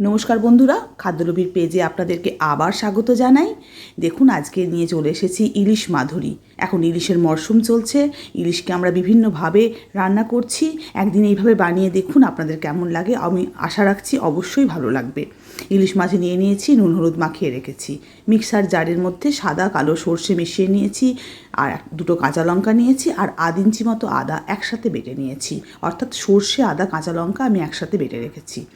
নমস্কার বন্ধুরা খাদ্যলোভীর পেজে আপনাদেরকে আবার স্বাগত জানাই। দেখুন, আজকে নিয়ে চলে এসেছি ইলিশ মাধুরী। এখন ইলিশের মরশুম চলছে, ইলিশকে আমরা বিভিন্নভাবে রান্না করছি। একদিন এইভাবে বানিয়ে দেখুন, আপনাদের কেমন লাগে, আমি আশা রাখছি অবশ্যই ভালো লাগবে। ইলিশ মাছ নিয়ে নিয়েছি, নুন, হলুদ মাখিয়ে রেখেছি। মিক্সার জারের মধ্যে সাদা, কালো সর্ষে মিশিয়ে নিয়েছি, আর দুটো কাঁচা লঙ্কা নিয়েছি, আর আধ ইঞ্চি মতো আদা একসাথে বেটে নিয়েছি। অর্থাৎ সর্ষে, আদা, কাঁচা লঙ্কা আমি একসাথে বেটে রেখেছি।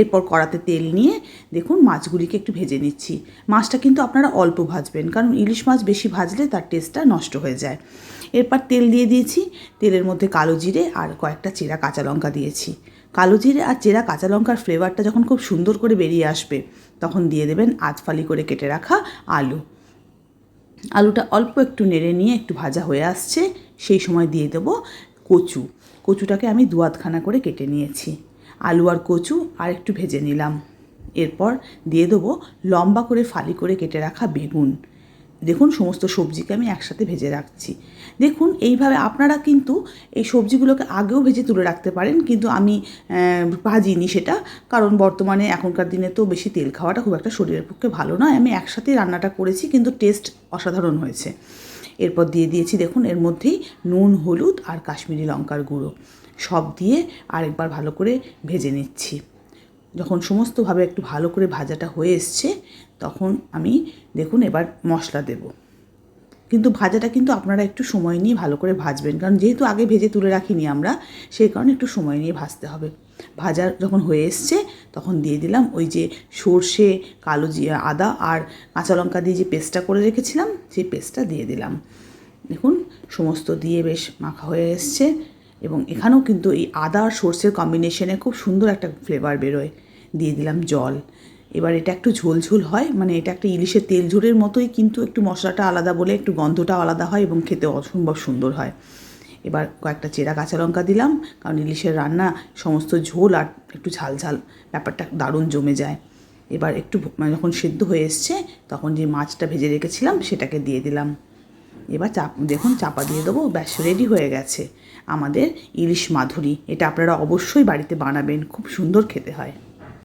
এরপর কড়াতে তেল নিয়ে দেখুন মাছগুলিকে একটু ভেজে নিচ্ছি। মাছটা কিন্তু আপনারা অল্প ভাজবেন, কারণ ইলিশ মাছ বেশি ভাজলে তার টেস্টটা নষ্ট হয়ে যায়। এরপর তেল দিয়ে দিয়েছি, তেলের মধ্যে কালো জিরে আর কয়েকটা চেরা কাঁচা লঙ্কা দিয়েছি। কালো জিরে আর চেরা কাঁচা লঙ্কার ফ্লেভারটা যখন খুব সুন্দর করে বেরিয়ে আসবে, তখন দিয়ে দেবেন আধফালি করে কেটে রাখা আলু। আলুটা অল্প একটু নেড়ে নিয়ে একটু ভাজা হয়ে আসছে, সেই সময় দিয়ে দেব কচু। কচুটাকে আমি দু আধখানা করে কেটে নিয়েছি। আলু আর কচু আর একটু ভেজে নিলাম। এরপর দিয়ে দেবো লম্বা করে ফালি করে কেটে রাখা বেগুন। দেখুন, সমস্ত সবজিকে আমি একসাথে ভেজে রাখছি। দেখুন, এইভাবে আপনারা কিন্তু এই সবজিগুলোকে আগেও ভেজে তুলে রাখতে পারেন, কিন্তু আমি ভাজিনি সেটা, কারণ বর্তমানে এখনকার দিনে তো বেশি তেল খাওয়াটা খুব একটা শরীরের পক্ষে ভালো নয়। আমি একসাথে রান্নাটা করেছি, কিন্তু টেস্ট অসাধারণ হয়েছে। এরপর দিয়ে দিয়েছি, দেখুন, এর মধ্যেই নুন, হলুদ আর কাশ্মীরি লঙ্কার গুঁড়ো। সব দিয়ে আরেকবার ভালো করে ভেজে নিচ্ছি। যখন সমস্তভাবে একটু ভালো করে ভাজাটা হয়ে এসছে, তখন আমি, দেখুন, এবার মশলা দেব। কিন্তু ভাজাটা কিন্তু আপনারা একটু সময় নিয়ে ভালো করে ভাজবেন, কারণ যেহেতু আগে ভেজে তুলে রাখিনি আমরা, সেই কারণে একটু সময় নিয়ে ভাজতে হবে। ভাজা যখন হয়ে এসছে, তখন দিয়ে দিলাম ওই যে সর্ষে, কালো জিরা আদা আর কাঁচা লঙ্কা দিয়ে যে পেস্টটা করে রেখেছিলাম, সেই পেস্টটা দিয়ে দিলাম। দেখুন, সমস্ত দিয়ে বেশ মাখা হয়ে এসছে এবং এখানেও কিন্তু এই আদা আর সর্ষের কম্বিনেশনে খুব সুন্দর একটা ফ্লেভার বেরোয়। দিয়ে দিলাম জল। এবার এটা একটু ঝোল ঝোল হয় মানে এটা একটা ইলিশের তেল ঝোলের মতোই কিন্তু একটু মশলাটা আলাদা বলে একটু গন্ধটা আলাদা হয় এবং খেতে অসম্ভব সুন্দর হয়। এবার কয়েকটা চেরা কাঁচা লঙ্কা দিলাম, কারণ ইলিশের রান্না সমস্ত ঝোল আর একটু ঝাল ঝাল, ব্যাপারটা দারুণ জমে যায়। এবার একটু মানে যখন সেদ্ধ হয়ে এসছে, তখন যে মাছটা ভেজে রেখেছিলাম, সেটাকে দিয়ে দিলাম। এবার চাপ দেখুন, চাপা দিয়ে দেবো, ব্যাস রেডি হয়ে গেছে। আমাদের ইলিশ মাধুরী, এটা আপনারা অবশ্যই বাড়িতে বানাবেন, খুব সুন্দর খেতে হয়।